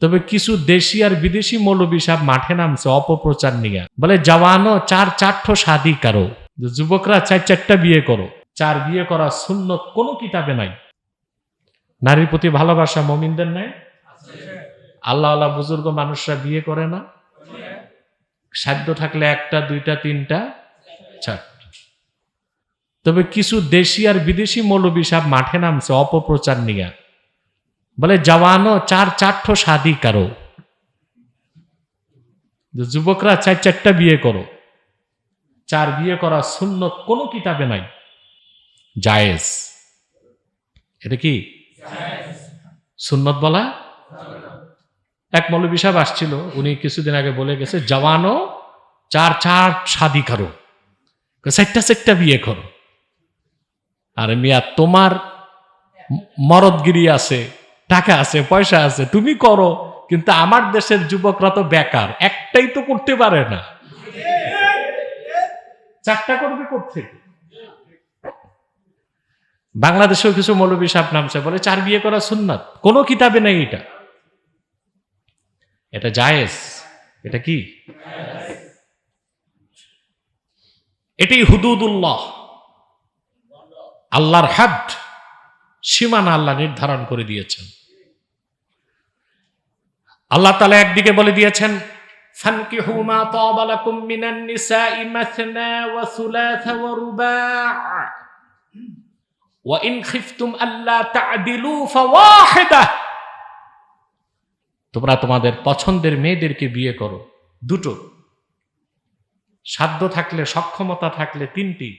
তবে কিছু দেশি আর বিদেশি মৌলবী সাহেব মাঠে নামছে অপপ্রচার নিয়ে। বলে জওয়ানো চার চারঠো শাদি কারও। যুবকরা চার চারটা বিয়ে করো। চার বিয়ে করা শূন্য কোনো কিতাবে নাই। নারীর প্রতি ভালোবাসা মমিনদের নাই? আল্লাহ আল্লাহ বুজুর্গ মানুষরা বিয়ে করে না। সাধ্য থাকলে একটা, দুইটা, তিনটা, চারটা। তবে কিছু দেশি আর বিদেশি মৌলবী সাহেব মাঠে নামছে অপপ্রচার নিয়ে। বলে, জওয়ানো চার চারঠো শাদি কারও। যুবকরা চার চারটা বিয়ে করো। চার বিয়ে করা সুন্নত কোনো কিতাবে নাই। জায়েজ। এটা কি? সুন্নত বলা? এক মৌলবী সাহেব আসছিল, উনি কিছুদিন আগে বলে গেছে, জওয়ানো চার চার শাদি করো। চারটা চারটা বিয়ে করো। আর মিয়া, তোমার মরদগিরি আছে টাকা আছে, পয়সা আছে, তুমি করো, কিন্তু আমার দেশের যুবকরা তো বেকার, একটাই তো করতে পারে না। চারটা করবে করতে বাংলাদেশেও কিছু মৌলবী সাহেব নামছে, বলে চার বিয়ে করা সুন্নাত, কোনো কিতাবে নেই এটা। এটা জায়েজ, এটা কি? এটাই হুদুদুল্লাহ। আল্লাহর হাদ, সীমানা আল্লাহ নির্ধারণ করে দিয়েছেন। আল্লাহ তালা একদিকে বলে দিয়েছেন ফানকিহুমা তাবালাকুম মিনান নিসাই মাসনা ওয়া সুলাসা ওয়া রুবা ওয়া ইন খিফতুম আল্লা তা'দিলু ফাওয়াহিদা। তোমরা তোমাদের পছন্দের মেয়েদেরকে বিয়ে করো, দুটো। সাধ্য থাকলে সক্ষমতা থাকলে তিনটি,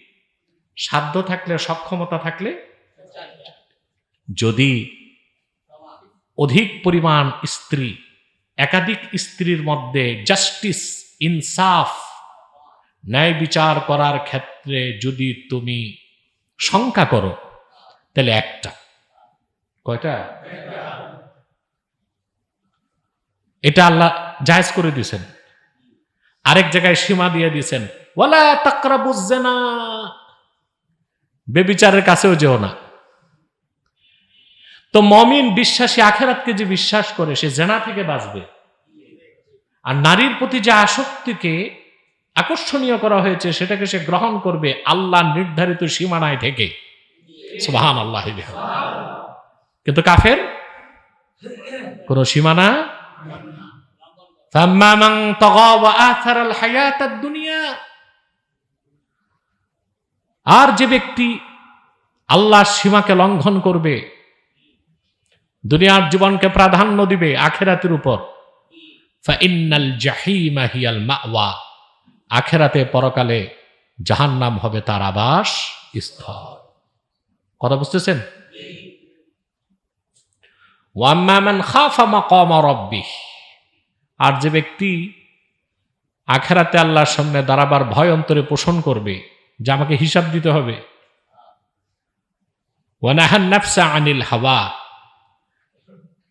সাধ্য থাকলে সক্ষমতা থাকলে যদি অধিক পরিমাণ স্ত্রী একাধিক স্ত্রীর মধ্যে জাস্টিস ইনসাফ ন্যায় বিচার করার ক্ষেত্রে যদি তুমি শঙ্কা করো, তাহলে একটা। কয়টা? এটা আল্লাহ জায়েজ করে দিয়েছেন। আরেক জায়গায় সীমা দিয়ে দিয়েছেন, ওয়ালা বুঝছে না বেবিচারের কাছেও যেও না। তো মমিন বিশ্বাসী আখেরাতকে যে বিশ্বাস করে, সে জেনা থেকে বাঁচবে। আর নারীর প্রতি যে আসক্তিকে আকর্ষণীয় করা হয়েছে, সেটাকে সে গ্রহণ করবে আল্লাহ নির্ধারিত সীমানায় থেকে। আল্লাহ কিন্তু কাফের? কোন সীমানা? আর যে ব্যক্তি আল্লাহর সীমাকে লঙ্ঘন করবে দুনিয়ার জীবনকে প্রাধান্য দিবে আখেরাতের উপর। ফাইন্নাল জাহিমা হিয়াল মাওয়া। আখেরাতে পরকালে জাহান্নাম হবে তার আবাস স্থল কথা বুঝতেছেন? ওয়াম্মা মান খাফা মাকামা রাব্বিহ। আর যে ব্যক্তি আখেরাতে আল্লাহর সামনে দাঁড়াবার ভয় অন্তরে পোষণ করবে, যে আমাকে হিসাব দিতে হবে। ওয়ানাহান নাফসা আনিল হাওয়া।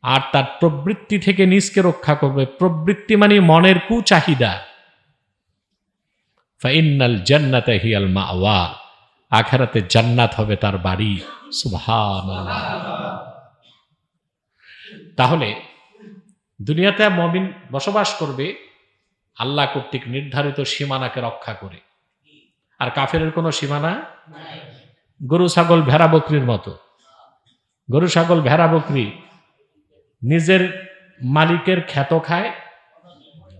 আর তার প্রবৃত্তি থেকে নিজকে রক্ষা করবে। প্রবৃত্তি মানে মনের কুচাহিদা। ফাইনাল জান্নাতে হিয়াল মাওয়া। আখেরাতে জান্নাত হবে তার বাড়ি। সুবহানাল্লাহ। তাহলে দুনিয়াতে মমিন বসবাস করবে, আল্লাহ কর্তৃক নির্ধারিত সীমানাকে রক্ষা করে। আর কাফেরের কোনো সীমানা গরু, ছাগল, ভেড়া, বকরির মতো। গরু, ছাগল, ভেড়া, বকরি নিজের মালিকের খ্যাত খায়।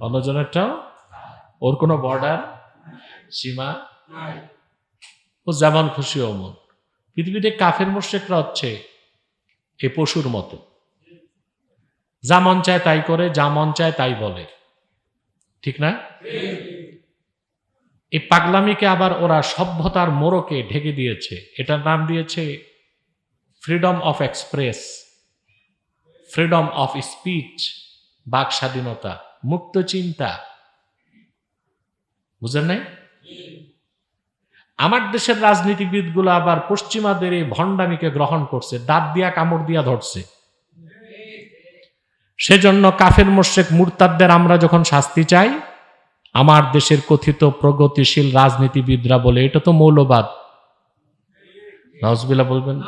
অন্যজনেরটাও। ওর কোনো বর্ডার সীমা ও যেমন খুশি অমন। পৃথিবীতে কাফের মোশেকরা হচ্ছে এ পশুর মতো। যা মন চায় তাই করে, যা মন চায় তাই বলে। ঠিক না? এই পাগলামিকে আবার ওরা সভ্যতার মোড়কে ঢেকে দিয়েছে। এটার নাম দিয়েছে freedom of express freedom of speech বাক স্বাধীনতা মুক্ত চিন্তা। বুঝলেন নাই? আমার দেশের রাজনীতিবিদগুলো আবার পশ্চিমাদের এই ভণ্ডামিকে গ্রহণ করছে, দাঁত দিয়া কামড় দিয়া ধরছে। সেজন্য কাফের মোশেক মুরতাদদের আমরা যখন শাস্তি চাই, আমার দেশের কথিত প্রগতিশীল রাজনীতিবিদরা বলে, এটা তো মৌলবাদ। নজবিল্লা বলবেন?